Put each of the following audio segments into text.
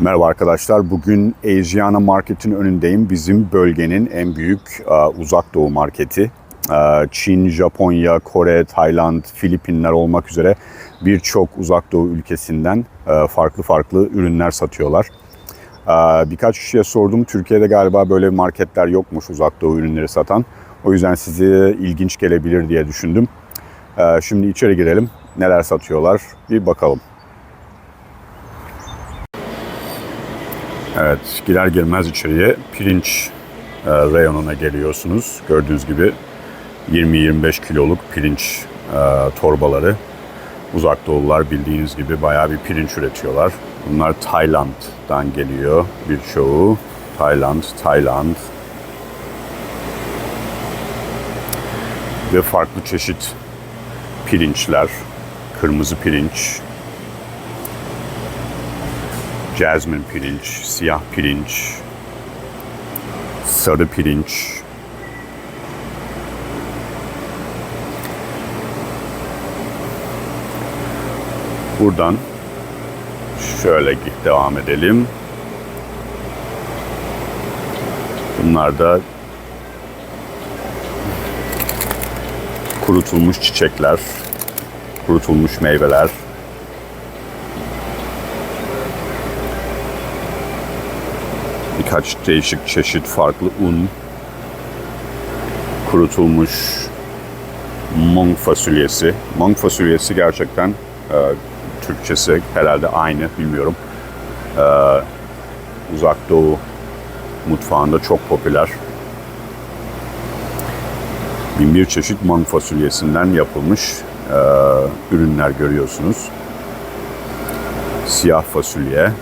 Merhaba arkadaşlar. Bugün Asiana Market'in önündeyim. Bizim bölgenin en büyük e, uzak doğu marketi. E, Çin, Japonya, Kore, Tayland, Filipinler olmak üzere birçok uzak doğu ülkesinden e, farklı farklı ürünler satıyorlar. E, Birkaç kişiye sordum. Türkiye'de galiba böyle marketler yokmuş uzak doğu ürünleri satan. O yüzden size ilginç gelebilir diye düşündüm. E, Şimdi içeri girelim. Neler satıyorlar bir bakalım. Evet, girer girmez içeriye pirinç e, reyonuna geliyorsunuz. Gördüğünüz gibi 20-25 kiloluk pirinç e, torbaları. Uzak doğulular bildiğiniz gibi bayağı bir pirinç üretiyorlar. Bunlar Tayland'dan geliyor birçoğu. Tayland, Tayland. Ve farklı çeşit pirinçler. Kırmızı pirinç, Jasmine pirinç, siyah pirinç, sarı pirinç. Buradan şöyle devam edelim. Bunlar da kurutulmuş çiçekler, kurutulmuş meyveler. Birkaç değişik çeşit farklı un, kurutulmuş mung fasulyesi. Mung fasulyesi gerçekten e, Türkçesi herhalde aynı bilmiyorum. E, Uzak Doğu mutfağında çok popüler. Bin bir çeşit mung fasulyesinden yapılmış e, ürünler görüyorsunuz. Siyah fasulye,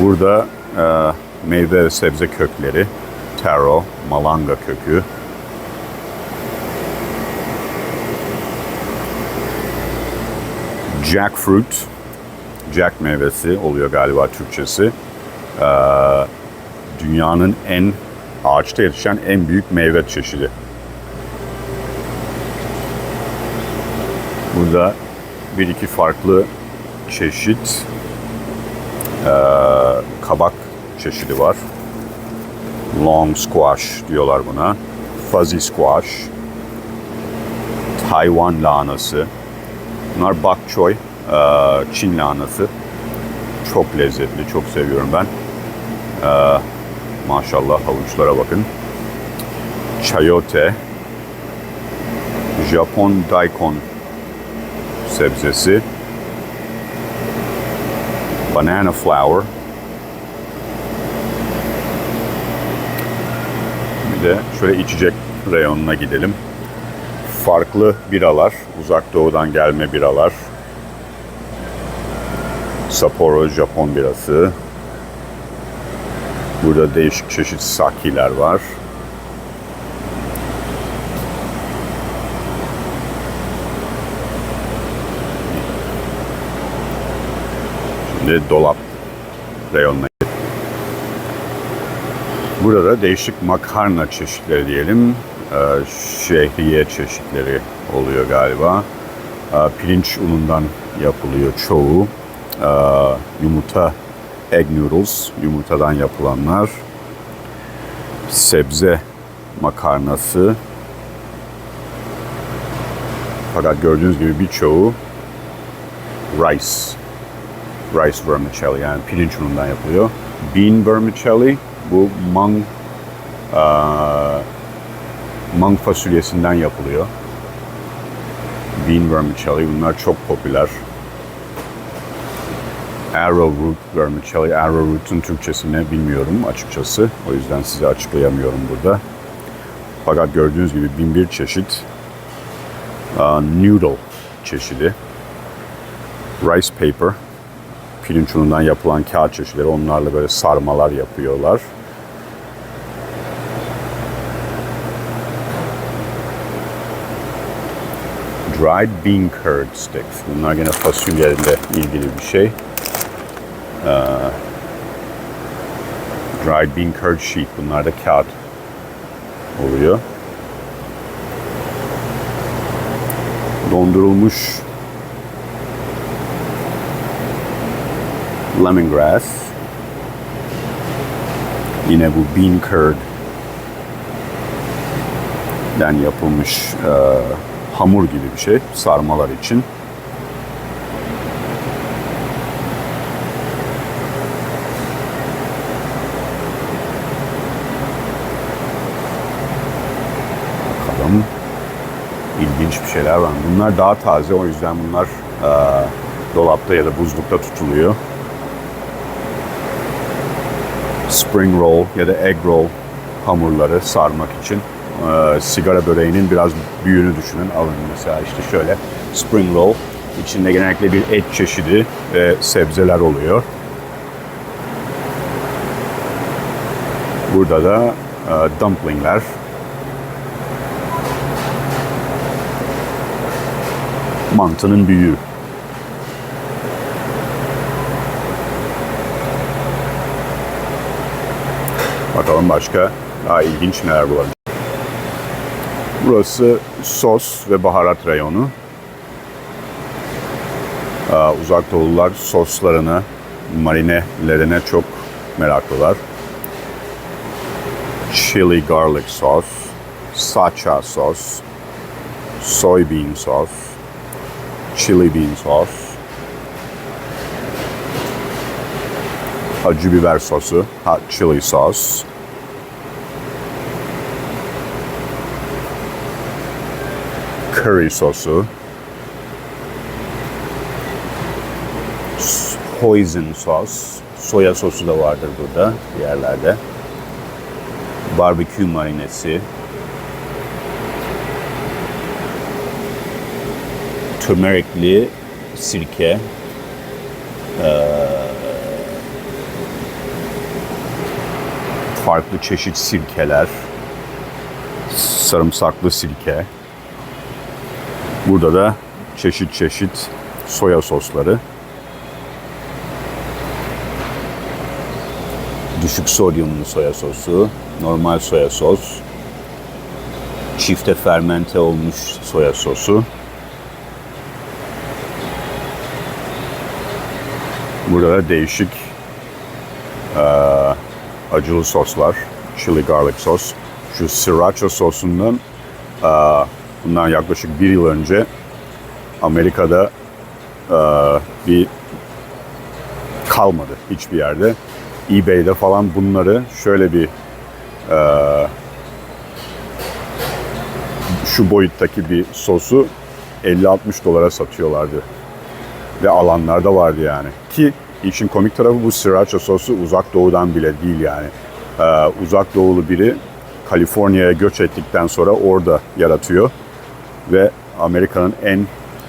Burada e, meyve ve sebze kökleri, taro, malanga kökü, jackfruit, jack meyvesi oluyor galiba Türkçesi. E, dünyanın en ağaçta yetişen en büyük meyve çeşidi. Burada bir iki farklı çeşit e, kabak çeşidi var. Long squash diyorlar buna. Fuzzy squash. Taiwan lahanası. Bunlar bok choy, e, Çin lahanası. Çok lezzetli, çok seviyorum ben. E, maşallah havuçlara bakın. Chayote. Japon daikon sebzesi banana flour. Bir de şöyle içecek reyonuna gidelim. Farklı biralar, uzak doğudan gelme biralar. Sapporo Japon birası. Burada değişik çeşit sakiler var. Şimdi dolap reyonuna Burada değişik makarna çeşitleri diyelim. Ee, şehriye çeşitleri oluyor galiba. Ee, pirinç unundan yapılıyor çoğu. Ee, yumurta egg noodles, yumurtadan yapılanlar. Sebze makarnası. Fakat gördüğünüz gibi birçoğu rice rice vermicelli yani pirinç unundan yapılıyor. Bean vermicelli bu mung uh, mung fasulyesinden yapılıyor. Bean vermicelli bunlar çok popüler. Arrowroot vermicelli. Arrowroot'un Türkçesini bilmiyorum açıkçası. O yüzden size açıklayamıyorum burada. Fakat gördüğünüz gibi bin bir çeşit uh, noodle çeşidi. Rice paper pirinç unundan yapılan kağıt çeşitleri. Onlarla böyle sarmalar yapıyorlar. Dried bean curd sticks. Bunlar gene fasulyeyle ilgili bir şey. Ee, dried bean curd sheet. Bunlar da kağıt oluyor. Dondurulmuş lemongrass. Yine bu bean curd den yapılmış e, hamur gibi bir şey sarmalar için. Bakalım. İlginç bir şeyler var. Bunlar daha taze o yüzden bunlar e, dolapta ya da buzlukta tutuluyor. Spring roll ya da egg roll hamurları sarmak için e, sigara böreğinin biraz büyüğünü düşünün. Alın mesela işte şöyle spring roll. İçinde genellikle bir et çeşidi ve sebzeler oluyor. Burada da e, dumplingler. Mantının büyüğü. Bakalım başka daha ilginç neler bulabiliriz. Burası sos ve baharat reyonu. Aa, Uzak Doğulular soslarına, marinelerine çok meraklılar. Chili garlic sauce, sacha sos, soybean sauce, chili bean sauce, acı biber sosu, hot chili sauce, curry sosu, hoisin sos, soya sosu da vardır burada yerlerde. Barbekü marinesi, turmerikli sirke, farklı çeşit sirkeler, sarımsaklı sirke. Burada da çeşit çeşit soya sosları. Düşük sodyumlu soya sosu, normal soya sos, çifte fermente olmuş soya sosu. Burada da değişik eee, acılı soslar. Chili garlic sos. Şu sriracha sosundan eee, bundan yaklaşık bir yıl önce Amerika'da eee, bir kalmadı hiçbir yerde. eBay'de falan bunları şöyle bir eee, şu boyuttaki bir sosu 50-60 dolara satıyorlardı. Ve alanlar da vardı yani. Ki işin komik tarafı bu sriracha sosu uzak doğudan bile değil yani. Ee, uzak doğulu biri Kaliforniya'ya göç ettikten sonra orada yaratıyor. Ve Amerika'nın en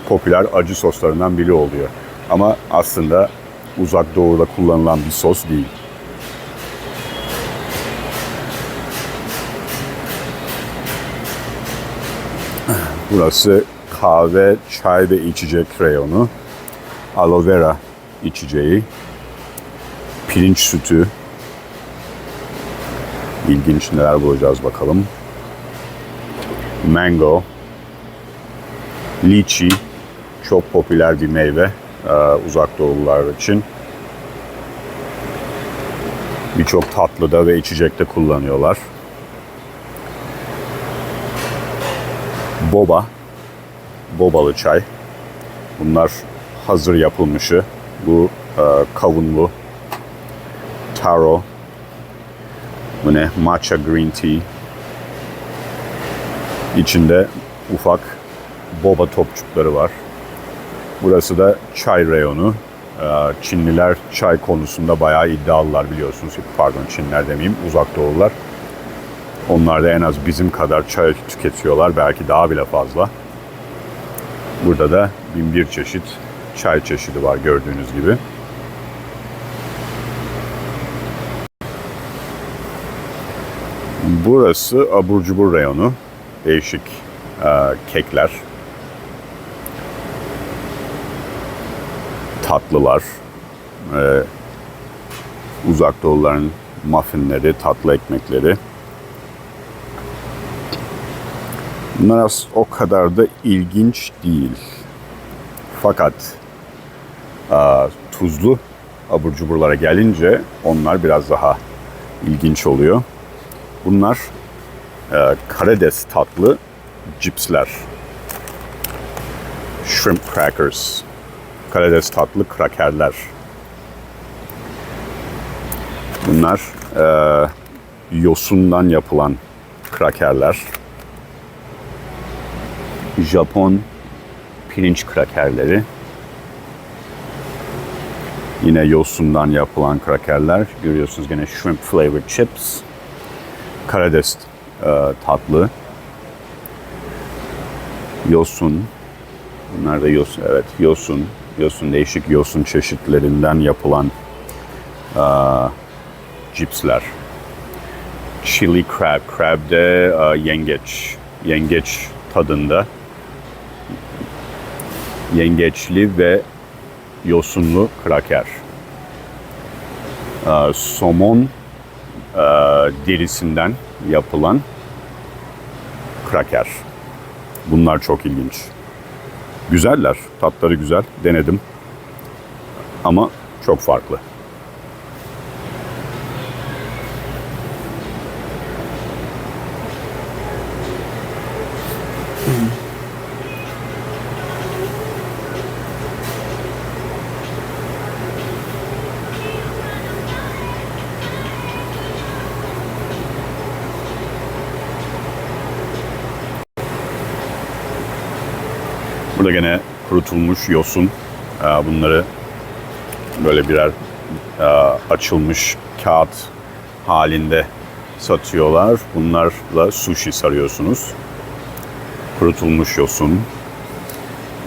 popüler acı soslarından biri oluyor. Ama aslında uzak doğuda kullanılan bir sos değil. Burası kahve, çay ve içecek reyonu. Aloe vera içeceği. Pirinç sütü. İlginç neler bulacağız bakalım. Mango. Lychee. Çok popüler bir meyve e, uzak doğulular için. Birçok tatlıda ve içecekte kullanıyorlar. Boba. Bobalı çay. Bunlar hazır yapılmışı. Bu e, kavunlu. Taro. Bu ne? Matcha green tea. İçinde ufak boba topçukları var. Burası da çay reyonu. E, Çinliler çay konusunda bayağı iddialılar biliyorsunuz. Pardon Çinliler demeyeyim, uzak doğular. Onlar da en az bizim kadar çay tüketiyorlar. Belki daha bile fazla. Burada da bin bir çeşit çay çeşidi var gördüğünüz gibi. Burası abur cubur reyonu. Değişik e, kekler. Tatlılar. E, uzak doğuların muffinleri, tatlı ekmekleri. Bunlar as- o kadar da ilginç değil. Fakat aa, tuzlu abur cuburlara gelince onlar biraz daha ilginç oluyor. Bunlar e, karides tatlı cipsler. Shrimp crackers. Karides tatlı krakerler. Bunlar e, yosundan yapılan krakerler. Japon pirinç krakerleri. Yine yosundan yapılan krakerler. Görüyorsunuz gene shrimp flavored chips. Karides e, tatlı. Yosun. Bunlar da yosun. Evet yosun. Yosun değişik yosun çeşitlerinden yapılan e, cipsler. Chili crab. Crab de e, yengeç. Yengeç tadında. Yengeçli ve yosunlu kraker. Ee, somon e, derisinden yapılan kraker. Bunlar çok ilginç. Güzeller, tatları güzel. Denedim. Ama çok farklı. Burada gene kurutulmuş yosun. Ee, Bunları böyle birer e, açılmış kağıt halinde satıyorlar. Bunlarla sushi sarıyorsunuz. Kurutulmuş yosun.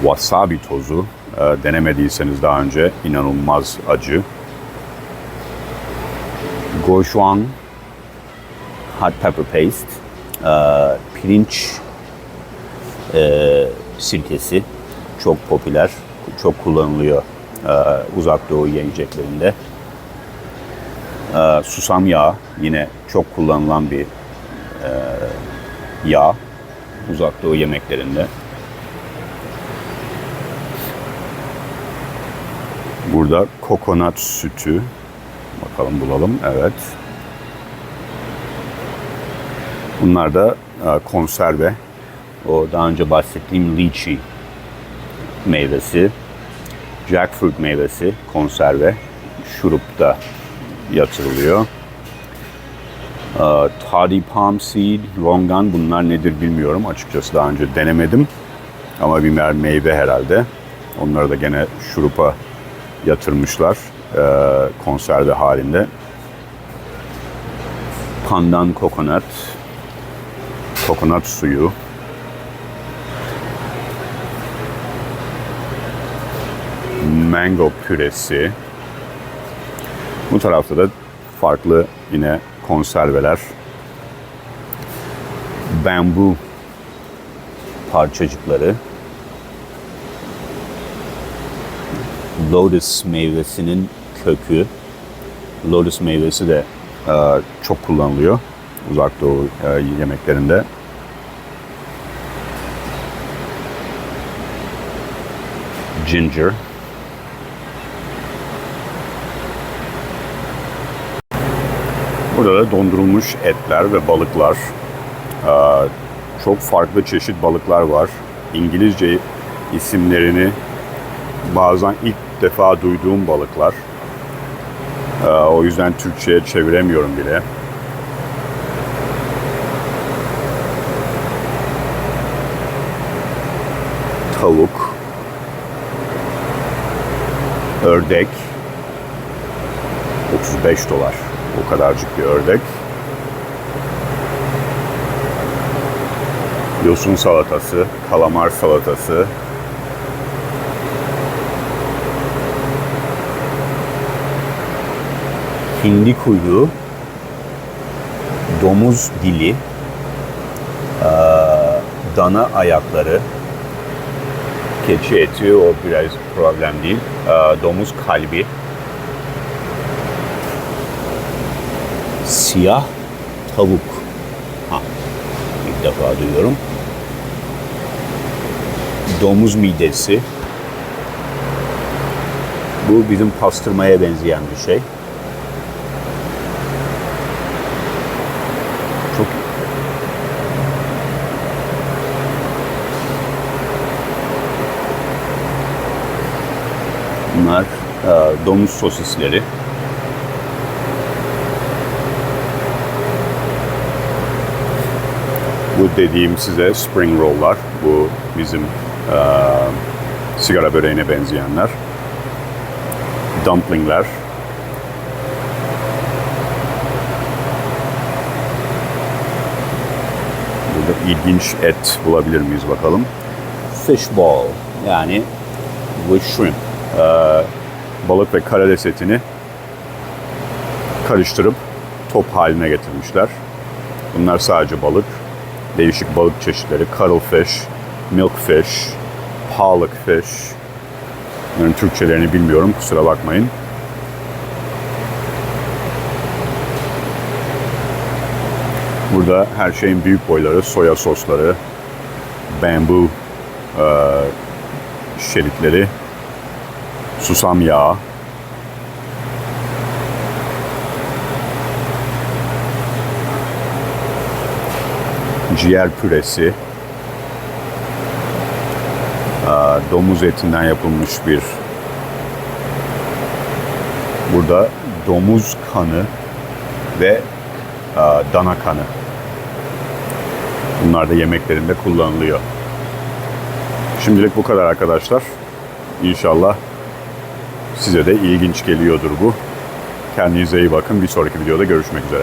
Wasabi tozu. Ee, Denemediyseniz daha önce inanılmaz acı. Gochujang hot pepper paste. Pirinç e, sirkesi çok popüler, çok kullanılıyor e, uzak doğu yiyeceklerinde. E, susam yağı yine çok kullanılan bir e, yağ uzak doğu yemeklerinde. Burada kokonat sütü. Bakalım bulalım. Evet. Bunlar da e, konserve o daha önce bahsettiğim lychee meyvesi, jackfruit meyvesi, konserve, şurupta yatırılıyor. Ee, Toddy palm seed, longan bunlar nedir bilmiyorum. Açıkçası daha önce denemedim. Ama bir meyve herhalde. Onları da gene şurupa yatırmışlar ee, konserve halinde. Pandan kokonat, kokonat suyu, mango püresi. Bu tarafta da farklı yine konserveler. Bambu parçacıkları. Lotus meyvesinin kökü. Lotus meyvesi de e, çok kullanılıyor uzak doğu e, yemeklerinde. Ginger. Burada da dondurulmuş etler ve balıklar. Çok farklı çeşit balıklar var. İngilizce isimlerini bazen ilk defa duyduğum balıklar. O yüzden Türkçe'ye çeviremiyorum bile. Tavuk, ördek, 35 dolar. O kadarcık bir ördek. Yosun salatası, kalamar salatası. Hindi kuyruğu, domuz dili, eee, dana ayakları, keçi eti o biraz problem değil, Eee, domuz kalbi, siyah tavuk. Ha, ilk defa duyuyorum. Domuz midesi. Bu bizim pastırmaya benzeyen bir şey. Çok Bunlar e, domuz sosisleri. Bu dediğim size spring roll'lar. Bu bizim e, sigara böreğine benzeyenler. Dumplingler. Burada ilginç et bulabilir miyiz bakalım. Fish ball yani bu shrimp. E, balık ve karides etini karıştırıp top haline getirmişler. Bunlar sadece balık. Değişik balık çeşitleri. Cuttlefish, milkfish, pollock fish. Bunların Türkçelerini bilmiyorum kusura bakmayın. Burada her şeyin büyük boyları, soya sosları, bambu e, şeritleri, susam yağı, ciğer püresi, domuz etinden yapılmış bir burada domuz kanı ve dana kanı. Bunlar da yemeklerinde kullanılıyor. Şimdilik bu kadar arkadaşlar. İnşallah size de ilginç geliyordur bu. Kendinize iyi bakın. Bir sonraki videoda görüşmek üzere.